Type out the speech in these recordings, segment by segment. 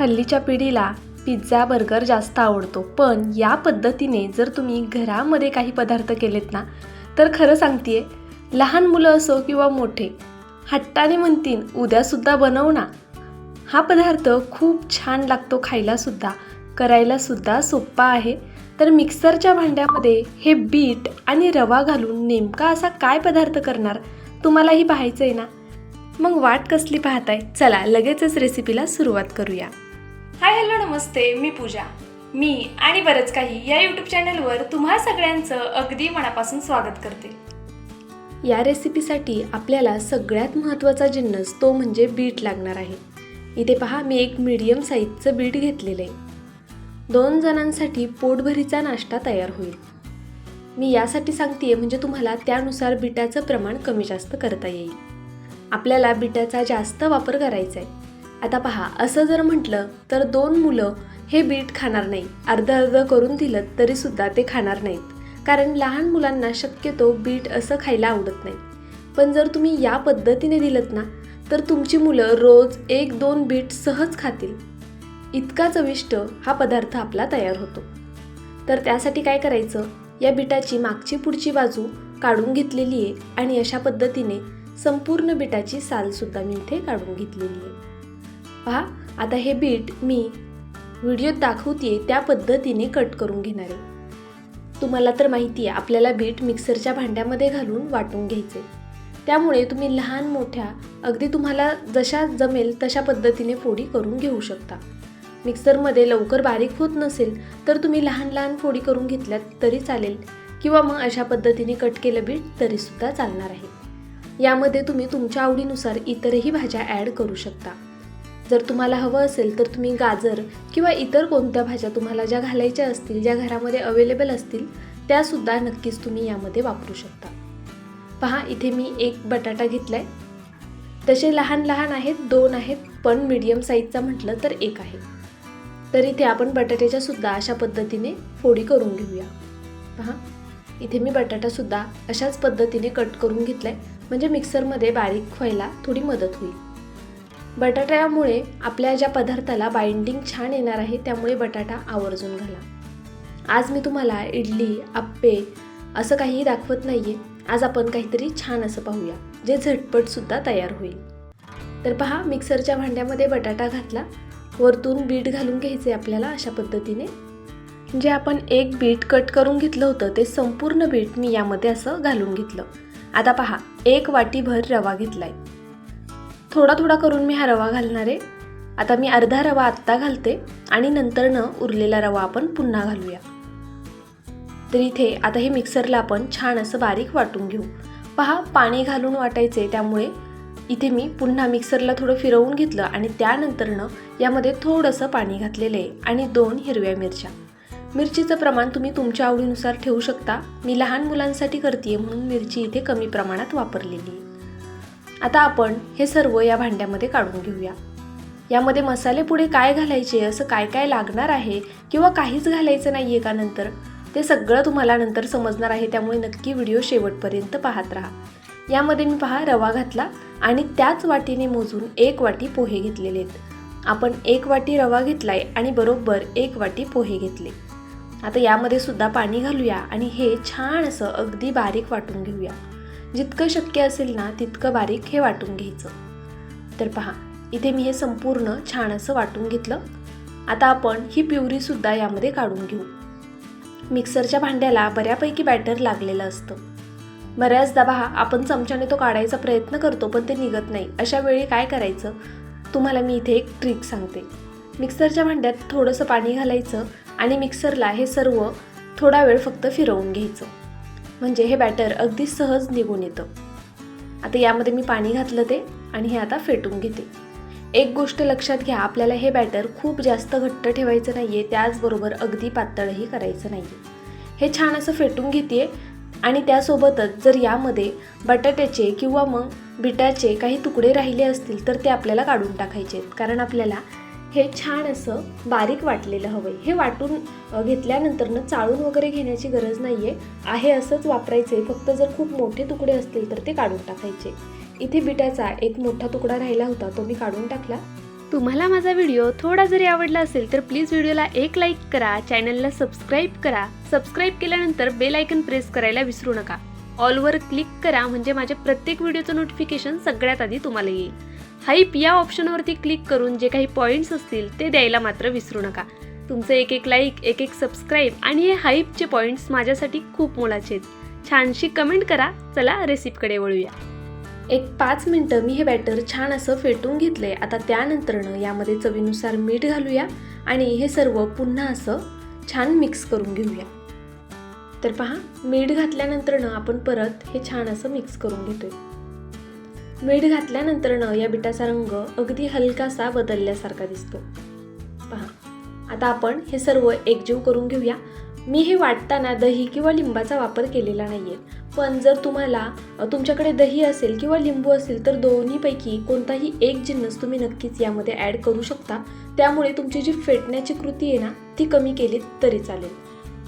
हल्लीच्या पिढीला pizza burger जास्त आवडतो. पण या पद्धतीने जर तुम्ही घरामध्ये काही पदार्थ केलेत ना तर खरं सांगते लहान मुलं असो किंवा मोठे हट्टाने म्हणतील उद्यासुद्धा बनव ना. हा पदार्थ खूप छान लागतो खायलासुद्धा करायलासुद्धा सोप्पा आहे. तर मिक्सरच्या भांड्यामध्ये हे बीट आणि रवा घालून नेमका असा काय पदार्थ करणार तुम्हालाही पाहायचं आहे ना? मग वाट कसली पाहताय? चला लगेचच रेसिपीला सुरुवात करूया. हाय हॅलो नमस्ते मी पूजा. मी आणि बरंच काही या यूट्यूब चॅनलवर तुम्हा सगळ्यांचं अगदी मनापासून स्वागत करते. या रेसिपीसाठी आपल्याला सगळ्यात महत्त्वाचा जिन्नस तो म्हणजे बीट लागणार आहे. इथे पहा मी एक मीडियम साईजचं बीट घेतलेलं आहे. दोन जणांसाठी पोटभरीचा नाश्ता तयार होईल. मी यासाठी सांगते म्हणजे तुम्हाला त्यानुसार बिटाचं प्रमाण कमी जास्त करता येईल. आपल्याला बिटाचा जास्त वापर करायचा आहे आता पहा असं जर म्हटलं तर दोन मुलं हे बीट खाणार नाही. अर्ध अर्ध करून दिलं तरीसुद्धा ते खाणार नाहीत. कारण लहान मुलांना शक्यतो बीट असं खायला आवडत नाही. पण जर तुम्ही या पद्धतीने दिलत ना तर तुमची मुलं रोज एक दोन बीट सहज खातील. इतका चविष्ट हा पदार्थ आपला तयार होतो. तर त्यासाठी काय करायचं? या बिटाची मागची पुढची बाजू काढून घेतलेली आहे आणि अशा पद्धतीने संपूर्ण बिटाची सालसुद्धा मी इथे काढून घेतलेली आहे. पहा आता हे बीट मी व्हिडिओत दाखवते त्या पद्धतीने कट करून घेणार. आहे तुम्हाला तर माहिती आहे आपल्याला बीट मिक्सरच्या भांड्यामध्ये घालून वाटून घ्यायचे. त्यामुळे तुम्ही लहान मोठ्या अगदी तुम्हाला जशा जमेल तशा पद्धतीने फोडी करून घेऊ शकता. मिक्सरमध्ये लवकर बारीक होत नसेल तर तुम्ही लहान लहान फोडी करून घेतल्यात तरी चालेल किंवा मग अशा पद्धतीने कट केलं बीट तरीसुद्धा चालणार आहे. यामध्ये तुम्ही तुमच्या आवडीनुसार इतरही भाज्या ॲड करू शकता. जर तुम्हाला हवं असेल तर तुम्ही गाजर किंवा इतर कोणत्या भाज्या तुम्हाला ज्या घालायच्या असतील ज्या घरामध्ये अवेलेबल असतील त्यासुद्धा नक्कीच तुम्ही यामध्ये वापरू शकता. पहा इथे मी एक बटाटा घेतला आहे तसे लहान लहान आहेत दोन आहेत पण मीडियम साईजचा म्हटलं तर एक आहे. तर इथे आपण बटाट्याच्या सुद्धा अशा पद्धतीने फोडी करून घेऊया. पहा इथे मी बटाटासुद्धा अशाच पद्धतीने कट करून घेतला आहे म्हणजे मिक्सरमध्ये बारीक व्हायला थोडी मदत होईल. बटाट्यामुळे आपल्या ज्या पदार्थाला बाइंडिंग छान येणार आहे त्यामुळे बटाटा आवर्जून घाला. आज मी तुम्हाला इडली आप्पे असं काहीही दाखवत नाही आहे आज आपण काहीतरी छान असं पाहूया जे झटपटसुद्धा तयार होईल. तर पहा मिक्सरच्या भांड्यामध्ये बटाटा घातला. वरतून बीट घालून घ्यायचे आपल्याला अशा पद्धतीने. जे आपण एक बीट कट करून घेतलं होतं ते संपूर्ण बीट मी यामध्ये असं घालून घेतलं. आता पहा एक वाटीभर रवा घेतला आहे थोडा थोडा करून मी हा रवा घालणार आहे. आता मी अर्धा रवा आत्ता घालते आणि नंतरनं उरलेला रवा आपण पुन्हा घालूया. तर इथे आता हे मिक्सरला आपण छान असं बारीक वाटून घेऊ. पहा पाणी घालून वाटायचे त्यामुळे इथे मी पुन्हा मिक्सरला थोडं फिरवून घेतलं आणि त्यानंतरनं यामध्ये थोडंसं पाणी घातलेलं आहे आणि दोन हिरव्या मिरच्या. मिरचीचं प्रमाण तुम्ही तुमच्या आवडीनुसार ठेवू शकता. मी लहान मुलांसाठी करते म्हणून मिरची इथे कमी प्रमाणात वापरलेली आहे. आता आपण हे सर्व या भांड्यामध्ये काढून घेऊया. यामध्ये मसाले पुढे काय घालायचे असं काय काय लागणार आहे किंवा काहीच घालायचं नाही आहे का नंतर? ते सगळं तुम्हाला नंतर समजणार आहे त्यामुळे नक्की व्हिडिओ शेवटपर्यंत पाहत राहा. यामध्ये मी पहा रवा घातला आणि त्याच वाटीने मोजून एक वाटी पोहे घेतलेले आहेत. आपण एक वाटी रवा घेतलाय आणि बरोबर एक वाटी पोहे घेतले. आता यामध्ये सुद्धा पाणी घालूया आणि हे छान असं अगदी बारीक वाटून घेऊया. जितकं शक्य असेल ना तितकं बारीक हे वाटून घ्यायचं. तर पहा इथे मी हे संपूर्ण छान असं वाटून घेतलं. आता आपण ही प्युरीसुद्धा यामध्ये काढून घेऊ. मिक्सरच्या भांड्याला बऱ्यापैकी बॅटर लागलेलं असतं. बऱ्याचदा पहा आपण चमच्याने तो काढायचा प्रयत्न करतो पण ते निघत नाही. अशा वेळी काय करायचं? तुम्हाला मी इथे एक ट्रिक सांगते. मिक्सरच्या भांड्यात थोडंसं पाणी घालायचं आणि मिक्सरला हे सर्व थोडा वेळ फक्त फिरवून घ्यायचं. म्हणजे हे बॅटर अगदी सहज निघून येतं. आता यामध्ये मी पाणी घातलं ते आणि हे आता फेटून घेते. एक गोष्ट लक्षात घ्या आपल्याला हे बॅटर खूप जास्त घट्ट ठेवायचं नाही आहे त्याचबरोबर अगदी पातळही करायचं नाही आहे हे छान असं फेटून घेते आणि त्यासोबतच जर यामध्ये बटाट्याचे किंवा मग बिटाचे काही तुकडे राहिले असतील तर ते आपल्याला काढून टाकायचे आहेत. कारण आपल्याला हे छान असं बारीक वाटलेलं हवं आहे हे वाटून घेतल्यानंतरनं चाळून वगैरे घेण्याची गरज नाही आहे आहे असंच वापरायचं आहे फक्त जर खूप मोठे तुकडे असतील तर ते काढून टाकायचे. इथे बिटाचा एक मोठा तुकडा राहिला होता तो मी काढून टाकला. तुम्हाला माझा व्हिडिओ थोडा जरी आवडला असेल तर प्लीज व्हिडिओला एक लाईक करा चॅनलला सबस्क्राईब करा. सबस्क्राईब केल्यानंतर बेल आयकन प्रेस करायला विसरू नका. ऑलवर क्लिक करा म्हणजे माझ्या प्रत्येक व्हिडिओचं नोटिफिकेशन सगळ्यात आधी तुम्हाला येईल. हाईप या ऑप्शनवरती क्लिक करून जे काही पॉईंट्स असतील ते द्यायला मात्र विसरू नका. तुमचं एक एक लाईक एक एक सबस्क्राईब आणि हे हाईपचे पॉईंट्स माझ्यासाठी खूप मोलाचे आहेत. छानशी कमेंट करा. चला रेसिपीकडे वळूया. एक पाच मिनटं मी हे बॅटर छान असं फेटून घेतलंय. आता त्यानंतरनं यामध्ये चवीनुसार मीठ घालूया आणि हे सर्व पुन्हा असं छान मिक्स करून घेऊया. तर पहा मीठ घातल्यानंतरनं आपण परत हे छान असं मिक्स करून घेतोय. मीठ घातल्यानंतरनं या बिटाचा रंग अगदी हलकासा बदलल्यासारखा दिसतो. पहा आता आपण हे सर्व एकजीव करून घेऊया. मी हे वाटताना दही किंवा लिंबाचा वापर केलेला नाही आहे पण जर तुम्हाला तुमच्याकडे दही असेल किंवा लिंबू असेल तर दोन्हीपैकी कोणताही एक जिन्नस तुम्ही नक्कीच यामध्ये ॲड करू शकता. त्यामुळे तुमची जी फेटण्याची कृती आहे ना ती कमी केली तरी चालेल.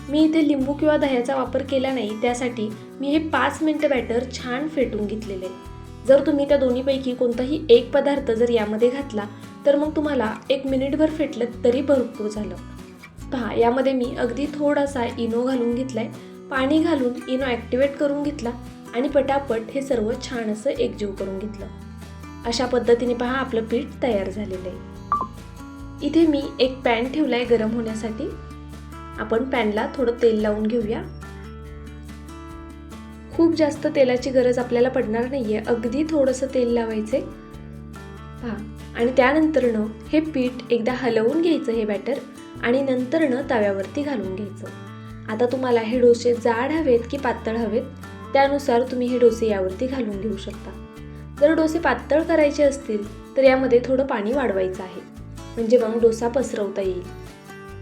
मी इथे लिंबू किंवा दह्याचा वापर केला नाही त्यासाठी मी हे पाच मिनटं बॅटर छान फेटून घेतलेले आहे. जर तुम्ही त्या दोन्हीपैकी कोणताही एक पदार्थ जर यामध्ये घातला तर मग तुम्हाला एक मिनिटभर फेटलं तरी भरपूर झालं. पहा यामध्ये मी अगदी थोडासा इनो घालून घेतलाय. पाणी घालून इनो ॲक्टिवेट करून घेतला आणि पटापट हे सर्व छान असं एकजीव करून घेतलं. अशा पद्धतीने पहा आपलं पीठ तयार झालेलं आहे. इथे मी एक पॅन ठेवलाय गरम होण्यासाठी. आपण पॅनला थोडं तेल लावून घेऊया. खूप जास्त तेलाची गरज आपल्याला पडणार नाही आहे अगदी थोडंसं तेल लावायचे पहा. आणि त्यानंतरनं हे पीठ एकदा हलवून घ्यायचं हे बॅटर आणि नंतरनं तव्यावरती घालून घ्यायचं. आता तुम्हाला हे डोसे जाड हवेत की पातळ हवेत त्यानुसार तुम्ही हे डोसे यावरती घालून घेऊ शकता. जर डोसे पातळ करायचे असतील तर यामध्ये थोडं पाणी वाढवायचं आहे. म्हणजे मग डोसा पसरवता येईल.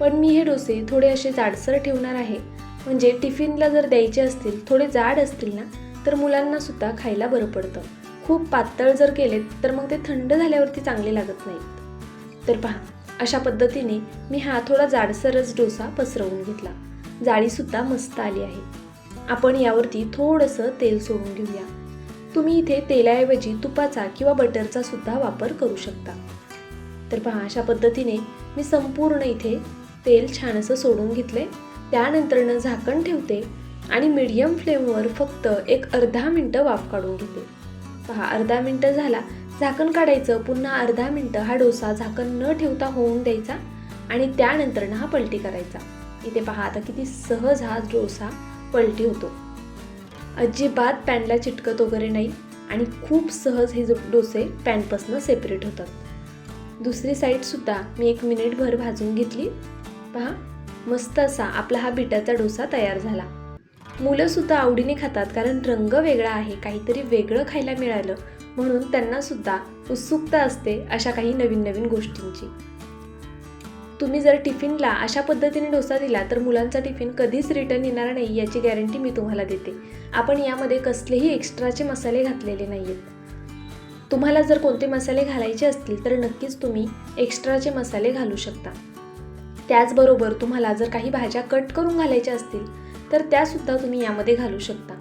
पण मी हे डोसे थोडे असे जाडसर ठेवणार आहे. म्हणजे टिफिनला जर द्यायचे असतील थोडे जाड असतील ना तर मुलांना सुद्धा खायला बरं पडतं. खूप पातळ जर केलेत तर मग ते थंड झाल्यावरती चांगले लागत नाहीत. तर पहा अशा पद्धतीने मी हा थोडा जाडसरच डोसा पसरवून घेतला. जाळीसुद्धा मस्त आली आहे. आपण यावरती थोडंसं तेल सोडून घेऊया. तुम्ही इथे तेलाऐवजी तुपाचा किंवा बटरचा सुद्धा वापर करू शकता. तर पहा अशा पद्धतीने मी संपूर्ण इथे तेल छान असं सोडून घेतले त्यानंतरनं झाकण ठेवते आणि मीडियम फ्लेमवर फक्त एक अर्धा मिनटं वाफ काढून घेते. पहा अर्धा मिनटं झाला. झाकण काढायचं पुन्हा अर्धा मिनटं हा डोसा झाकण न ठेवता होऊन द्यायचा आणि त्यानंतरनं हा पलटी करायचा. इथे पहा आता किती सहज हा डोसा पलटी होतो. अजिबात पॅनला चिटकत वगैरे नाही आणि खूप सहज हे डोसे पॅनपासनं सेपरेट होतात. दुसरी साईडसुद्धा मी एक मिनिटभर भाजून घेतली. पहा मस्त असा आपला हा बिटाचा डोसा तयार झाला. मुलंसुद्धा आवडीने खातात कारण रंग वेगळा आहे काहीतरी वेगळं खायला मिळालं. म्हणून त्यांनासुद्धा उत्सुकता असते अशा काही नवीन नवीन गोष्टींची. तुम्ही जर टिफिनला अशा पद्धतीने डोसा दिला तर मुलांचा टिफिन कधीच रिटर्न येणार नाही याची गॅरंटी मी तुम्हाला देते. आपण यामध्ये कसलेही एक्स्ट्राचे मसाले घातलेले नाही आहेत तुम्हाला जर कोणते मसाले घालायचे असतील तर नक्कीच तुम्ही एक्स्ट्राचे मसाले घालू शकता. त्याचबरोबर तुम्हाला जर काही भाज्या कट करून घालायच्या असतील तर त्यासुद्धा तुम्ही यामध्ये घालू शकता.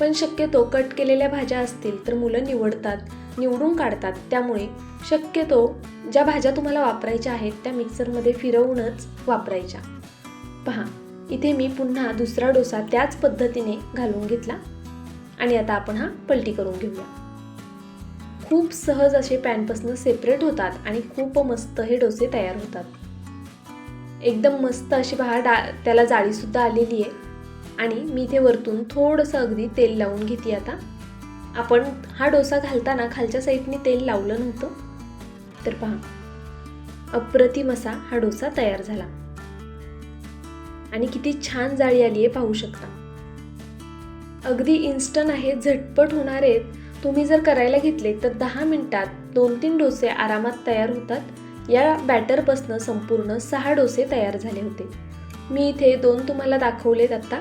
पण शक्यतो कट केलेल्या भाज्या असतील तर मुलं निवडतात निवडून काढतात. त्यामुळे शक्यतो ज्या भाज्या तुम्हाला वापरायच्या आहेत त्या मिक्सरमध्ये फिरवूनच वापरायच्या. पहा इथे मी पुन्हा दुसरा डोसा त्याच पद्धतीने घालून घेतला. आणि आता आपण हा पलटी करून घेऊया. खूप सहज असे पॅनपासून सेपरेट होतात आणि खूप मस्त हे डोसे तयार होतात. एकदम मस्त अशी पहा डा त्याला जाळीसुद्धा आलेली आहे. आणि मी इथे वरतून थोडंसं अगदी तेल लावून घेते आता. आपण हा डोसा घालताना खालच्या साईडने तेल लावलं नव्हतं. तर पहा. अप्रतिम असा हा डोसा तयार झाला. आणि किती छान जाळी आली आहे पाहू शकता. अगदी इन्स्टंट आहे झटपट होणार आहेत. तुम्ही जर करायला घेतले तर दहा मिनिटात दोन तीन डोसे आरामात तयार होतात. या बॅटरपासनं संपूर्ण सहा डोसे तयार झाले होते. मी इथे दोन तुम्हाला दाखवलेत आत्ता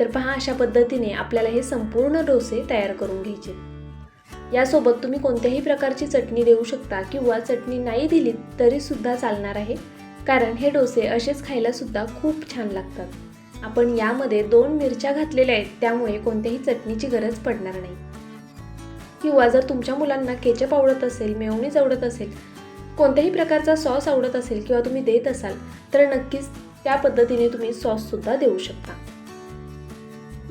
तर पहा अशा पद्धतीने आपल्याला हे संपूर्ण डोसे तयार करून घ्यायचे. यासोबत तुम्ही कोणत्याही प्रकारची चटणी देऊ शकता किंवा चटणी नाही दिली तरीसुद्धा चालणार आहे. कारण हे डोसे असेच खायलासुद्धा खूप छान लागतात. आपण यामध्ये दोन मिरच्या घातलेल्या आहेत त्यामुळे कोणत्याही चटणीची गरज पडणार नाही. किंवा जर तुमच्या मुलांना केचप आवडत असेल मेवणीच आवडत असेल कोणत्याही प्रकारचा सॉस आवडत असेल किंवा तुम्ही देत असाल तर नक्कीच त्या पद्धतीने तुम्ही सॉससुद्धा देऊ शकता.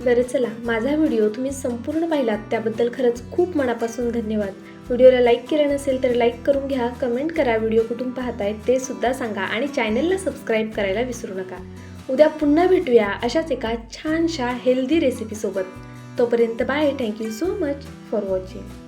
बरं चला माझा व्हिडिओ तुम्ही संपूर्ण पाहिलात त्याबद्दल खरंच खूप मनापासून धन्यवाद. व्हिडिओला लाईक केलं नसेल तर लाईक करून घ्या कमेंट करा व्हिडिओ कुठून पाहताय ते सुद्धा सांगा आणि चॅनलला सबस्क्राईब करायला विसरू नका. उद्या पुन्हा भेटूया अशाच एका छानशा हेल्दी रेसिपीसोबत. तोपर्यंत bye thank you so much for watching.